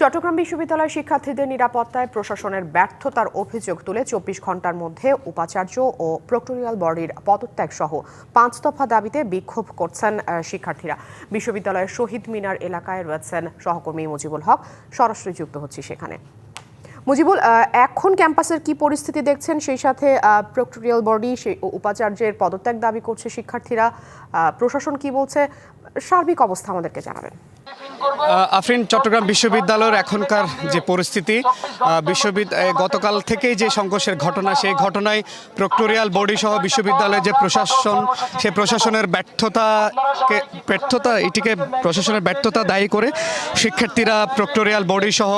চট্টগ্রাম বিশ্ববিদ্যালয় শিক্ষার্থীদের নিরাপত্তায় প্রশাসনের ব্যর্থতার অভিযোগ তুলে চব্বিশ ঘণ্টার মধ্যে উপাচার্য ও প্রক্টোরিয়াল বডির পদত্যাগ সহ পাঁচ দফা দাবিতে বিক্ষোভ করছেন শিক্ষার্থীরা। বিশ্ববিদ্যালয়ের শহীদ মিনার এলাকায় রয়েছেন সহকর্মী মুজিবুল হক। সরাসরি যুক্ত হচ্ছে সেখানে। মুজিবুল এখন ক্যাম্পাসের কি পরিস্থিতি দেখছেন? সেই সাথে প্রক্টোরিয়াল বডি সেই উপাচার্যের পদত্যাগ দাবি করছে শিক্ষার্থীরা। প্রশাসন কি বলছে? সার্বিক অবস্থা আমাদেরকে জানাবেন। আফরিন, চট্টগ্রাম বিশ্ববিদ্যালয়ের এখনকার যে পরিস্থিতি বিশ্ববিদ্যালয় গতকাল থেকেই যে সংঘর্ষের ঘটনা, সেই ঘটনায় প্রক্টোরিয়াল বডি সহ বিশ্ববিদ্যালয়ের যে প্রশাসন, সে প্রশাসনের ব্যর্থতাকে, ব্যর্থতা, এটিকে প্রশাসনের ব্যর্থতা দায়ী করে শিক্ষার্থীরা প্রক্টোরিয়াল বডি সহ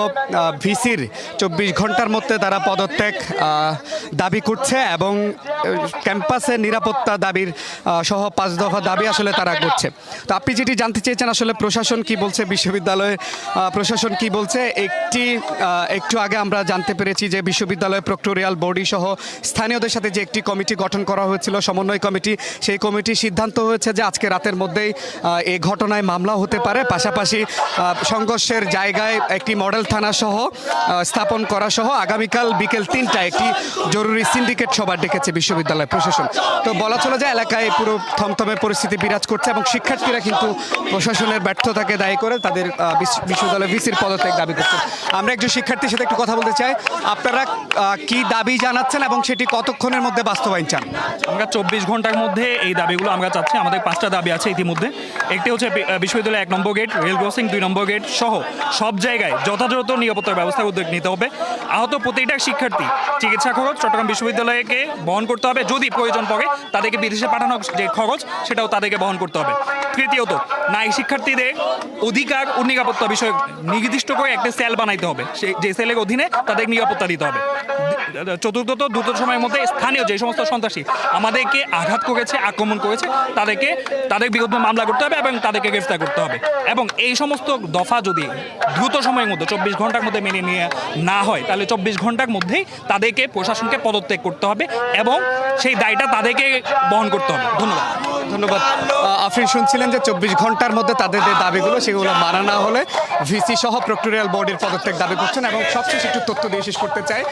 ভিসির চব্বিশ ঘণ্টার মধ্যে তারা পদত্যাগ দাবি করছে এবং ক্যাম্পাসে নিরাপত্তা দাবির সহ পাঁচ দফা দাবি আসলে তারা করছে। তো আপনি যেটি জানতে চেয়েছেন, আসলে প্রশাসন কি বলছে, বিশ্ববিদ্যালয়ে প্রশাসন কি বলছে? একটি একটু আগে আমরা জানতে পেরেছি যে বিশ্ববিদ্যালয় প্রক্টোরিয়াল বডি সহ স্থানীয়দের সাথে যে একটি কমিটি গঠন করা হয়েছিল, সমন্বয় কমিটি, সেই কমিটির সিদ্ধান্ত হয়েছে যে আজকে রাতের মধ্যেই এই ঘটনায় মামলা হতে পারে। পাশাপাশি সংঘর্ষের জায়গায় একটি মডেল থানা সহ স্থাপন করা সহ আগামীকাল বিকেল তিনটায় একটি জরুরি সিন্ডিকেট সভা ডেকেছে বিশ্ববিদ্যালয় প্রশাসন। তো বলা চলে যে এলাকায় পুরো থমথমে পরিস্থিতি বিরাজ করছে এবং শিক্ষার্থীরা কিন্তু প্রশাসনের ব্যর্থতাকে দায়ী করে তাদের বিশ্ববিদ্যালয় ভিসির পদত্যাগ দাবি করছে। আমরা একজন শিক্ষার্থীর সাথে একটু কথা বলতে চাই। আপনারা কি দাবি জানাচ্ছেন এবং সেটি কতক্ষণের মধ্যে বাস্তবায়ন চান? আমরা চব্বিশ ঘণ্টার মধ্যে এই দাবিগুলো আমরা চাচ্ছি। আমাদের পাঁচটা দাবি আছে ইতিমধ্যে। একটি হচ্ছে বি- আহ, বিশ্ববিদ্যালয়ের এক নম্বর গেট রেল ক্রসিং দুই নম্বর গেট সহ সব জায়গায় যথাযথ নিরাপত্তার ব্যবস্থার উদ্যোগ নিতে হবে। আহত প্রতিটা শিক্ষার্থী চিকিৎসা খরচ চট্টগ্রাম বিশ্ববিদ্যালয়কে বহন করতে হবে। যদি প্রয়োজন পড়ে, তাদেরকে বিদেশে পাঠানোর যে খরচ, সেটাও তাদেরকে বহন করতে হবে। তৃতীয়ত নারী শিক্ষার্থীদের অধিকার ও নিরাপত্তা বিষয়ে নির্দিষ্ট করে একটা সেল বানাইতে হবে। যে সেলের অধীনে তাদের নিরাপত্তা দিতে হবে। চতুর্থত, দ্রুত সময়ের মধ্যে স্থানীয় যে সমস্ত সন্ত্রাসী আমাদেরকে আঘাত করেছে, আক্রমণ করেছে, তাদেরকে, তাদের বিরুদ্ধে মামলা করতে হবে এবং তাদেরকে গ্রেফতার করতে হবে। এবং এই সমস্ত দফা যদি দ্রুত সময়ের মধ্যে, চব্বিশ ঘণ্টার মধ্যে মেনে নিয়ে না হয়, তাহলে চব্বিশ ঘণ্টার মধ্যেই তাদেরকে প্রশাসনকে পদত্যাগ করতে হবে এবং সেই দায়টা তাদেরকে বহন করতে হবে। ধন্যবাদ। ধন্যবাদ। আফরিন, শুনছিলেন যে চব্বিশ ঘণ্টার মধ্যে তাদের যে দাবিগুলো, সেগুলো মানা না হলে ভিসি সহ প্রক্টোরিয়াল বডির পদত্যাগ দাবি করছেন এবং সবশেষ একটু তথ্য দিয়ে শেষ করতে চাই।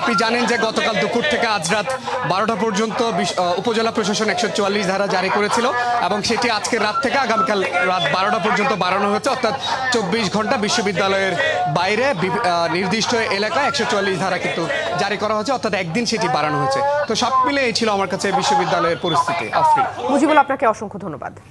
আপনি জানেন যে গতকাল দুপুর থেকে আজ রাত বারোটা পর্যন্ত উপজেলা প্রশাসন একশো চুয়াল্লিশ ধারা জারি করেছিল এবং সেটি আজকের রাত থেকে আগামীকাল রাত বারোটা পর্যন্ত বাড়ানো হয়েছে। অর্থাৎ চব্বিশ ঘণ্টা বিশ্ববিদ্যালয়ের বাইরে নির্দিষ্ট এলাকায় একশো চুয়াল্লিশ ধারা কিন্তু জারি করা হয়েছে। অর্থাৎ একদিন সেটি বাড়ানো হয়েছে। তো সব মিলে এই ছিল আমার কাছে বিশ্ববিদ্যালয়ের পরিস্থিতি। আফরিন। মুজিবুল, আপনাকে অসংখ্য ধন্যবাদ।